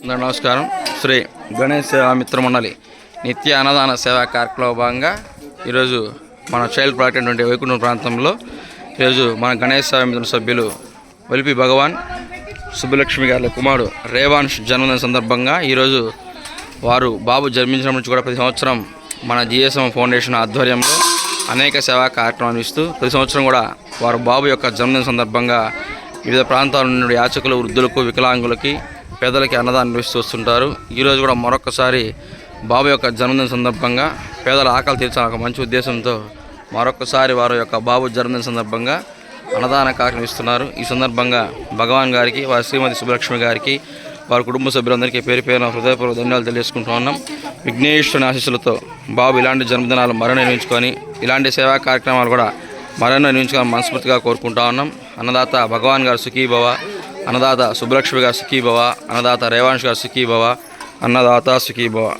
నమస్కారం. శ్రీ గణేష్ సేవా మిత్రమండలి నిత్య అన్నదాన సేవా కార్యక్రమంలో భాగంగా ఈరోజు మన చైల్డ్ ప్రాక్ట్ అయినటువంటి వైకుంఠం ప్రాంతంలో ఈరోజు మన గణేష్ సేవా మిత్ర సభ్యులు ఒలిపి భగవాన్ సుబ్బలక్ష్మి గారి కుమారుడు రేవాన్ష్ జన్మదిన సందర్భంగా ఈరోజు వారు బాబు జన్మించడం నుంచి కూడా ప్రతి సంవత్సరం మన జిఎస్ఎం ఫౌండేషన్ ఆధ్వర్యంలో అనేక సేవా కార్యక్రమాలు ఇస్తూ ప్రతి సంవత్సరం కూడా వారు బాబు యొక్క జన్మదిన సందర్భంగా వివిధ ప్రాంతాల నుండి యాచకులు వృద్ధులకు వికలాంగులకి పేదలకి అన్నదానం నిర్వహిస్తూ వస్తుంటారు. ఈరోజు కూడా మరొకసారి బాబు యొక్క జన్మదిన సందర్భంగా పేదల ఆకలి తీర్చాలని ఒక మంచి ఉద్దేశంతో మరొకసారి వారి యొక్క బాబు జన్మదిన సందర్భంగా అన్నదాన కార్యక్రమం ఇస్తున్నారు ఈ సందర్భంగా భగవాన్ గారికి వారి శ్రీమతి సుబ్బలక్ష్మి గారికి వారి కుటుంబ సభ్యులందరికీ పేరు పేరున హృదయపూర్వక ధన్యాలు తెలియజేసుకుంటూ ఉన్నాం విఘ్నేశ్వరుని ఆశీస్సులతో బాబు ఇలాంటి జన్మదినాలు మరణ నిర్మించుకొని ఇలాంటి సేవా కార్యక్రమాలు కూడా మరణ నిర్మించుకొని మనస్ఫూర్తిగా కోరుకుంటా ఉన్నాం. అన్నదాత భగవాన్ గారు సుఖీభవ. అన్నదాత సుబ్బలక్ష్మి గారు సుఖీభవ అన్నదాత రేవాంష్ గారు సుఖీభవ అన్నదాత సుఖీభవ.